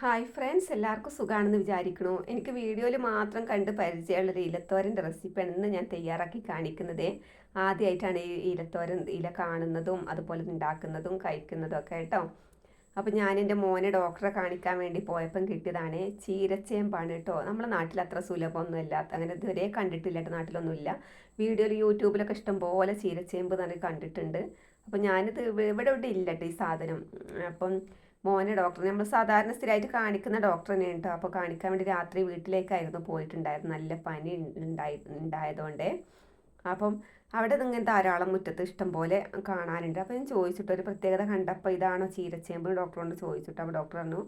Hi friends എല്ലാവർക്കും സുഖമാണെന്ന് വിചാരിക്കണു. എനിക്ക് വീഡിയോയിൽ മാത്രം കണ്ട് പരിചയമുള്ള ഒരു ഇലത്തോരന്റെ റെസിപ്പിയാണ് ഇന്ന് ഞാൻ തയ്യാറാക്കി കാണിക്കുന്നത്. ആദ്യമായിട്ടാണ് ഈ ഇലത്തോരൻ ഇല കാണുന്നതും അതുപോലെ ഉണ്ടാക്കുന്നതും കഴിക്കുന്നതും ഒക്കെ കേട്ടോ. അപ്പോൾ ഞാൻ എന്റെ മോനെ ഡോക്ടറെ കാണിക്കാൻ വേണ്ടി പോയപ്പം കിട്ടിയതാണ് ചീരച്ചേമ്പാണ് കേട്ടോ. നമ്മുടെ നാട്ടിൽ അത്ര സുലഭമൊന്നുമില്ല അങ്ങനെ ഇതുവരെ കണ്ടിട്ടില്ല കേട്ടോ നാട്ടിലൊന്നുമില്ല. വീഡിയോയിൽ യൂട്യൂബിലൊക്കെ ഇഷ്ടംപോലെ ചീരച്ചേമ്പ് തന്നെ കണ്ടിട്ടുണ്ട്. അപ്പോൾ ഞാനിത് ഇവിടെ ഇവിടെ ഇല്ല കേട്ടോ ഈ സാധനം. അപ്പം മോനെ ഡോക്ടർ നമ്മൾ സാധാരണ സ്ഥിരമായിട്ട് കാണിക്കുന്ന തന്നെയാണ് കേട്ടോ അപ്പോൾ കാണിക്കാൻ വേണ്ടി രാത്രി വീട്ടിലേക്കായിരുന്നു പോയിട്ടുണ്ടായിരുന്നു നല്ല പനി ഉണ്ടായി ഉണ്ടായതുകൊണ്ട് അപ്പം അവിടെ ഇങ്ങനെ ധാരാളം മുറ്റത്ത് ഇഷ്ടം പോലെ കാണാനുണ്ട്. അപ്പോൾ ഞാൻ ചോദിച്ചിട്ട് ഒരു പ്രത്യേകത കണ്ടപ്പോൾ ഇതാണോ ചീരച്ചേമ്പ് ഡോക്ടറോട് ചോദിച്ചിട്ട്. അപ്പോൾ ഡോക്ടർ പറഞ്ഞു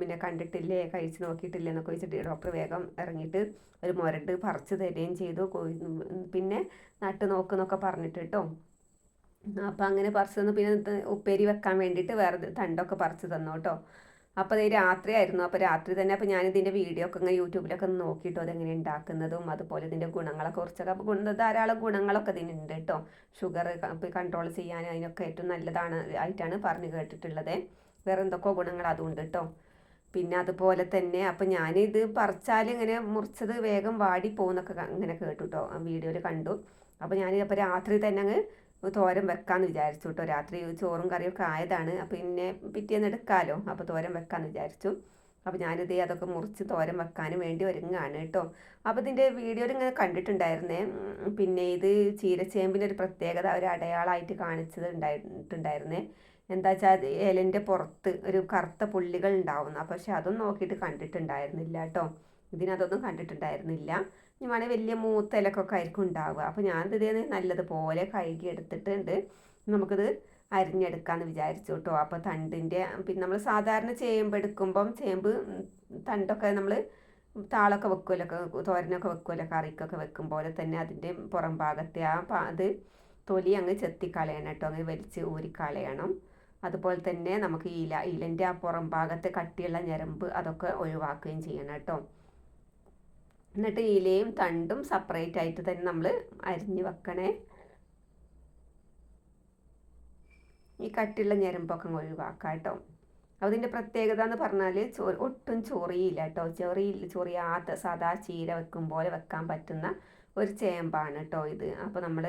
പിന്നെ കണ്ടിട്ടില്ലേ? കഴിച്ച് നോക്കിയിട്ടില്ലേ? എന്നൊക്കെ ചോദിച്ചിട്ട് ഡോക്ടർ വേഗം ഇറങ്ങിയിട്ട് ഒരു മുരട് പറിച്ച് തരികയും ചെയ്തു. പിന്നെ നട്ട് നോക്കുന്നൊക്കെ പറഞ്ഞിട്ട് കേട്ടോ അപ്പോൾ അങ്ങനെ പറിച്ച് തന്നു. പിന്നെ ഉപ്പേരി വെക്കാൻ വേണ്ടിയിട്ട് വേറെ തണ്ടൊക്കെ പറിച്ചു തന്നു കേട്ടോ. അപ്പോൾ അത് രാത്രിയായിരുന്നു അപ്പോൾ രാത്രി തന്നെ അപ്പോൾ ഞാനിതിന്റെ വീഡിയോ ഒക്കെ ഇങ്ങനെ യൂട്യൂബിലൊക്കെ നോക്കിയിട്ടു അതെങ്ങനെ ഉണ്ടാക്കുന്നതും അതുപോലെ ഇതിന്റെ ഗുണങ്ങളൊക്കെ കുറിച്ചൊക്കെ. അപ്പോൾ ഗുണ ധാരാളം ഗുണങ്ങളൊക്കെ ഇതിനുണ്ട് കേട്ടോ. ഷുഗർ കൺട്രോൾ ചെയ്യാൻ അതിനൊക്കെ ഏറ്റവും നല്ലതാണ് ആയിട്ടാണ് പറഞ്ഞു കേട്ടിട്ടുള്ളത്. വേറെ എന്തൊക്കെയോ ഗുണങ്ങൾ അതുണ്ട് കേട്ടോ. പിന്നെ അതുപോലെ തന്നെ അപ്പം ഞാനിത് പറിച്ചാൽ ഇങ്ങനെ മുറിച്ചത് വേഗം വാടി പോകുന്നൊക്കെ ഇങ്ങനെ കേട്ടു കേട്ടോ. വീഡിയോയിൽ കണ്ടു. അപ്പോൾ ഞാൻ അപ്പോൾ രാത്രി തന്നെ അങ്ങ് തോരൻ വെക്കാമെന്ന് വിചാരിച്ചു കേട്ടോ രാത്രി ചോറും കറിയൊക്കെ ആയതാണ്. അപ്പോൾ പിന്നെ പിറ്റേന്ന് എടുക്കാമല്ലോ അപ്പോൾ തോരൻ വെക്കാമെന്ന് വിചാരിച്ചു. അപ്പോൾ ഞാനിത് അതൊക്കെ മുറിച്ച് തോരൻ വെക്കാനും വേണ്ടി ഒരുങ്ങാണ് കേട്ടോ അപ്പോൾ ഇതിന്റെ വീഡിയോയിൽ ഇങ്ങനെ കണ്ടിട്ടുണ്ടായിരുന്നേ. പിന്നെ ഇത് ചീരച്ചേമ്പിന്റെ ഒരു പ്രത്യേകത ഒരു അടയാളമായിട്ട് കാണിച്ചത് ഉണ്ടായിട്ടുണ്ടായിരുന്നേ എന്താ വെച്ചാൽ ഇലന്റെ പുറത്ത് ഒരു കറുത്ത പുള്ളികൾ ഉണ്ടാവുന്നു. പക്ഷെ അതൊന്നും നോക്കിയിട്ട് കണ്ടിട്ടുണ്ടായിരുന്നില്ല കേട്ടോ ഇതിനതൊന്നും കണ്ടിട്ടുണ്ടായിരുന്നില്ല. ഇനി വലിയ മൂത്ത ഇലക്കൊക്കെ ആയിരിക്കും ഉണ്ടാവുക. അപ്പോൾ ഞാൻ ഇത് നല്ലതുപോലെ കഴുകി എടുത്തിട്ടുണ്ട്. നമുക്കിത് അരിഞ്ഞെടുക്കാമെന്ന് വിചാരിച്ചു കേട്ടോ അപ്പോൾ തണ്ടിന്റെ പിന്നെ നമ്മൾ സാധാരണ ചേമ്പ് എടുക്കുമ്പം ചേമ്പ് തണ്ടൊക്കെ നമ്മൾ താളൊക്കെ വെക്കുമല്ലോ തോരനൊക്കെ വെക്കുമല്ലോ കറിക്കൊക്കെ വെക്കും പോലെ തന്നെ അതിന്റെ പുറം ഭാഗത്തെ ആ അത് തൊലി അങ്ങ് ചെത്തിക്കളയണം കേട്ടോ. അങ്ങ് വലിച്ച് ഊരിക്കളയണം. അതുപോലെ തന്നെ നമുക്ക് ഇല ഇലന്റെ ആ പുറം ഭാഗത്തെ കട്ടിയുള്ള ഞരമ്പ് അതൊക്കെ ഒഴിവാക്കുകയും ചെയ്യണം കേട്ടോ. എന്നിട്ട് ഇലയും തണ്ടും സെപ്പറേറ്റ് ആയിട്ട് തന്നെ നമ്മൾ അരിഞ്ഞ് വെക്കണേ. ഈ കട്ടിയുള്ള ഞരമ്പൊക്കെ ഒഴിവാക്കാം കേട്ടോ. അതിന്റെ പ്രത്യേകത എന്ന് പറഞ്ഞാൽ ഒട്ടും ചൊറിയില്ല കേട്ടോ. ചെറിയ ചൊറിയാത്ത സാധാ ചീര വെക്കും പോലെ വെക്കാൻ പറ്റുന്ന ഒരു ചേമ്പാണ് കേട്ടോ ഇത്. അപ്പോൾ നമ്മൾ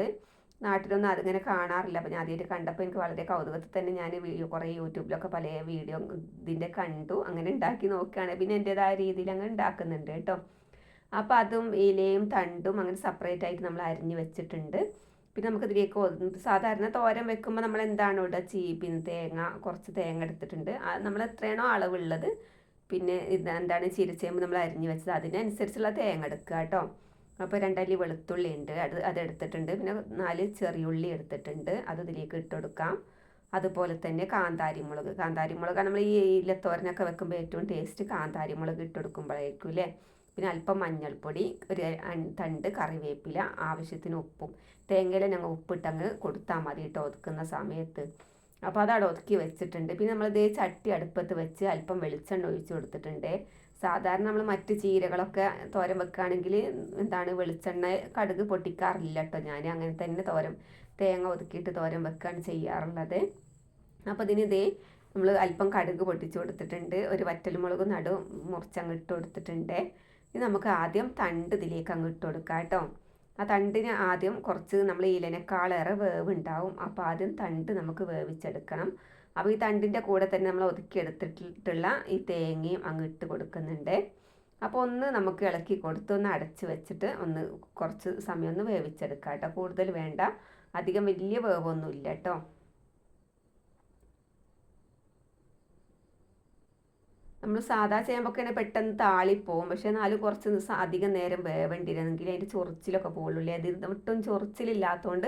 നാട്ടിലൊന്നും അതിങ്ങനെ കാണാറില്ല. അപ്പോൾ ഞാൻ ആദ്യമായിട്ട് കണ്ടപ്പോൾ എനിക്ക് വളരെ കൗതുകത്തിൽ തന്നെ ഞാൻ വീഡിയോ കുറേ യൂട്യൂബിലൊക്കെ പല വീഡിയോ ഇതിന്റെ കണ്ടു. അങ്ങനെ ഉണ്ടാക്കി നോക്കുകയാണ്. പിന്നെ എന്റെതായ രീതിയിൽ അങ്ങനെ ഉണ്ടാക്കുന്നുണ്ട് കേട്ടോ. അപ്പോൾ അതും ഇലയും തണ്ടും അങ്ങനെ സെപ്പറേറ്റ് ആയിട്ട് നമ്മൾ അരിഞ്ഞ് വെച്ചിട്ടുണ്ട്. പിന്നെ നമുക്ക് ഇതിലേക്ക് സാധാരണ തോരൻ വെക്കുമ്പോൾ നമ്മൾ എന്താണ് ഇവിടെ ചീ പിന്നെ തേങ്ങ കുറച്ച് തേങ്ങ എടുത്തിട്ടുണ്ട്. നമ്മൾ എത്രയാണോ അളവുള്ളത് പിന്നെ ഇത് എന്താണ് ചിരിച്ചേമ്പ് നമ്മൾ അരിഞ്ഞ് വെച്ചത് അതിനനുസരിച്ചുള്ള തേങ്ങ എടുക്കുക കേട്ടോ. അപ്പോൾ രണ്ടല്ലി വെളുത്തുള്ളി ഉണ്ട് അത് അതെടുത്തിട്ടുണ്ട് പിന്നെ നാല് ചെറിയുള്ളി എടുത്തിട്ടുണ്ട് അത് ഇതിലേക്ക് ഇട്ട് കൊടുക്കാം. അതുപോലെ തന്നെ കാന്താരി മുളക് കാന്താരി മുളക് നമ്മൾ ഈ ഇലത്തോരനൊക്കെ വെക്കുമ്പോൾ ഏറ്റവും ടേസ്റ്റ് കാന്താരി മുളക് ഇട്ട് കൊടുക്കുമ്പോഴായിരിക്കും അല്ലേ? പിന്നെ അല്പം മഞ്ഞൾപ്പൊടി ഒരു തണ്ട് കറിവേപ്പില ആവശ്യത്തിന് ഉപ്പും. തേങ്ങയിൽ ഞങ്ങൾ ഉപ്പിട്ടങ്ങ് കൊടുത്താൽ മതി കേട്ടോ ഒതുക്കുന്ന സമയത്ത്. അപ്പോൾ അതവിടെ ഒതുക്കി വെച്ചിട്ടുണ്ട്. പിന്നെ നമ്മൾ ഇതേ ചട്ടി അടുപ്പത്ത് വെച്ച് അല്പം വെളിച്ചെണ്ണ ഒഴിച്ച് കൊടുത്തിട്ടുണ്ട്. സാധാരണ നമ്മൾ മറ്റ് ചീരകളൊക്കെ തോരൻ വെക്കുകയാണെങ്കിൽ എന്താണ് വെളിച്ചെണ്ണ കടുക് പൊട്ടിക്കാറില്ല കേട്ടോ ഞാൻ. അങ്ങനെ തന്നെ തോരൻ തേങ്ങ ഒതുക്കിയിട്ട് തോരൻ വെക്കുകയാണ് ചെയ്യാറുള്ളത്. അപ്പോൾ ഇതിന് ഇതേ നമ്മൾ അല്പം കടുക് പൊട്ടിച്ച് കൊടുത്തിട്ടുണ്ട്. ഒരു വറ്റൽമുളക് നടു മുറിച്ചങ്ങ് ഇട്ട് കൊടുത്തിട്ടുണ്ട്. ഇത് നമുക്ക് ആദ്യം തണ്ട് ഇതിലേക്ക് അങ്ങ് ഇട്ട് കൊടുക്കാം കേട്ടോ. ആ തണ്ടിന് ആദ്യം കുറച്ച് നമ്മൾ ഇലനേക്കാളേറെ വേവ് ഉണ്ടാവും. അപ്പോൾ ആദ്യം തണ്ട് നമുക്ക് വേവിച്ചെടുക്കണം. അപ്പോൾ ഈ തണ്ടിന്റെ കൂടെ തന്നെ നമ്മൾ ഒതുക്കിയെടുത്തിട്ടുള്ള ഈ തേങ്ങയും അങ്ങ് ഇട്ട് കൊടുക്കുന്നുണ്ട്. അപ്പോൾ ഒന്ന് നമുക്ക് ഇളക്കി കൊടുത്ത് ഒന്ന് അടച്ച് വെച്ചിട്ട് ഒന്ന് കുറച്ച് സമയം ഒന്ന് വേവിച്ചെടുക്കാം കേട്ടോ. കൂടുതൽ വേണ്ട. അധികം വലിയ വേവൊന്നും ഇല്ല കേട്ടോ. നമ്മൾ സാധാ ചെയ്യുമ്പോഴൊക്കെ പെട്ടെന്ന് താളിപ്പോവും. പക്ഷേ എന്നാലും കുറച്ച് ദിവസം അധികം നേരം വേവേണ്ടിയിരുന്നെങ്കിൽ അതിന്റെ ചൊറിച്ചിലൊക്കെ പോകുള്ളൂ അത് ഒട്ടും ചൊറിച്ചിലില്ലാത്തതുകൊണ്ട്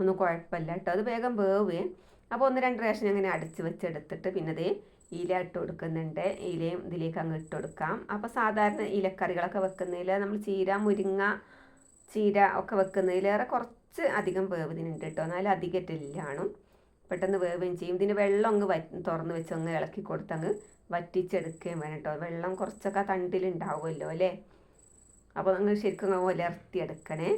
ഒന്നും കുഴപ്പമില്ല കേട്ടോ. അത് വേഗം വേവേ അപ്പോൾ ഒന്ന് രണ്ട് പ്രാവശ്യം അങ്ങനെ അടച്ച് വെച്ചെടുത്തിട്ട് പിന്നെ അതേ ഇല ഇട്ട് കൊടുക്കുന്നുണ്ട്. ഇലയും ഇതിലേക്ക് അങ്ങ് ഇട്ട് കൊടുക്കാം. അപ്പോൾ സാധാരണ ഇലക്കറികളൊക്കെ വെക്കുന്നതിൽ നമ്മൾ ചീര മുരിങ്ങ ചീര ഒക്കെ വെക്കുന്നതിലേറെ കുറച്ച് അധികം വേവ് ഇതിനുണ്ട് കേട്ടോ. എന്നാലും അധികം അധികറ്റില്ലാണ് പെട്ടെന്ന് വേവുകയും ചെയ്യും. ഇതിന് വെള്ളം അങ്ങ് തുറന്ന് വെച്ച് അങ്ങ് ഇളക്കി കൊടുത്തങ്ങ് വറ്റിച്ചെടുക്കുകയും വേണം കേട്ടോ വെള്ളം കുറച്ചൊക്കെ തണ്ടിലുണ്ടാവുമല്ലോ അല്ലേ? അപ്പോൾ നിങ്ങൾ ശരിക്കും ഉലർത്തിയെടുക്കണേ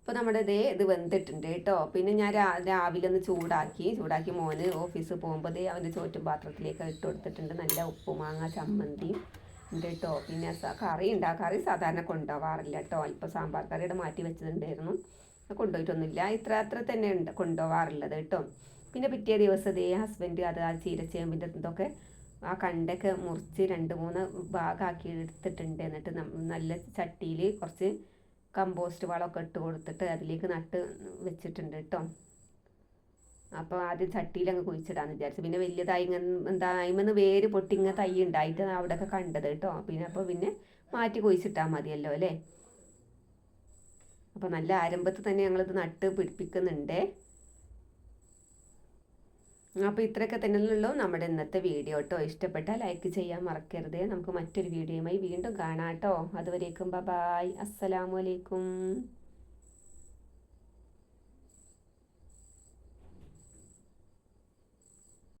അപ്പോൾ നമ്മുടെ ഇതേ ഇത് വെന്തിട്ടുണ്ട് കേട്ടോ. പിന്നെ ഞാൻ രാവിലെ ഒന്ന് ചൂടാക്കി ചൂടാക്കി മോന് ഓഫീസ് പോകുമ്പോൾ അവന്റെ ചോറ്റും പാത്രത്തിലേക്ക് ഇട്ട് കൊടുത്തിട്ടുണ്ട്. നല്ല ഉപ്പുമാങ്ങ ചമ്മന്തി. ഉണ്ട് കേട്ടോ പിന്നെ കറി ഉണ്ടാ കറി സാധാരണ കൊണ്ടുപോകാറില്ല കേട്ടോ ഇപ്പോൾ സാമ്പാർ കറിയുടെ മാറ്റി വെച്ചിട്ടുണ്ടായിരുന്നു. കൊണ്ടുപോയിട്ടൊന്നുമില്ല. ഇത്ര അത്ര തന്നെ ഉണ്ട് കൊണ്ടുപോകാറുള്ളത് കേട്ടോ പിന്നെ പിറ്റേ ദിവസം ദേ ഹസ്ബൻഡ് അത് ആ ചീരച്ചേമ്പിന്റെ ഇതൊക്കെ ആ കണ്ടൊക്കെ മുറിച്ച് രണ്ട് മൂന്ന് ഭാഗമാക്കി എടുത്തിട്ടുണ്ട്. എന്നിട്ട് നല്ല ചട്ടിയിൽ കുറച്ച് കമ്പോസ്റ്റ് വളമൊക്കെ ഇട്ട് കൊടുത്തിട്ട് അതിലേക്ക് നട്ട് വെച്ചിട്ടുണ്ട് കേട്ടോ അപ്പോൾ ആദ്യം ചട്ടിയിൽ അങ്ങ് കുഴിച്ചിടാന്ന് വിചാരിച്ചു. പിന്നെ വലിയ തൈ എന്താ അതിമെന്ന് വേര് പൊട്ടിങ്ങ തൈ ഉണ്ടായിട്ടാണ് അവിടെയൊക്കെ കണ്ടത് കേട്ടോ. പിന്നെ അപ്പോൾ പിന്നെ മാറ്റി കുഴിച്ചിട്ടാൽ മതിയല്ലോ അല്ലേ? അപ്പോൾ നല്ല ആരംഭത്തിൽ തന്നെ ഞങ്ങളിത് നട്ട് പിടിപ്പിക്കുന്നുണ്ട്. അപ്പോൾ ഇത്രയൊക്കെ തന്നെയുള്ളൂ നമ്മുടെ ഇന്നത്തെ വീഡിയോ കേട്ടോ. ഇഷ്ടപ്പെട്ടാൽ ലൈക്ക് ചെയ്യാൻ മറക്കരുത്. നമുക്ക് മറ്റൊരു വീഡിയോയുമായി വീണ്ടും കാണാം കേട്ടോ. അതുവരേക്കും ബ ബായ്. അസ്സലാമലൈക്കും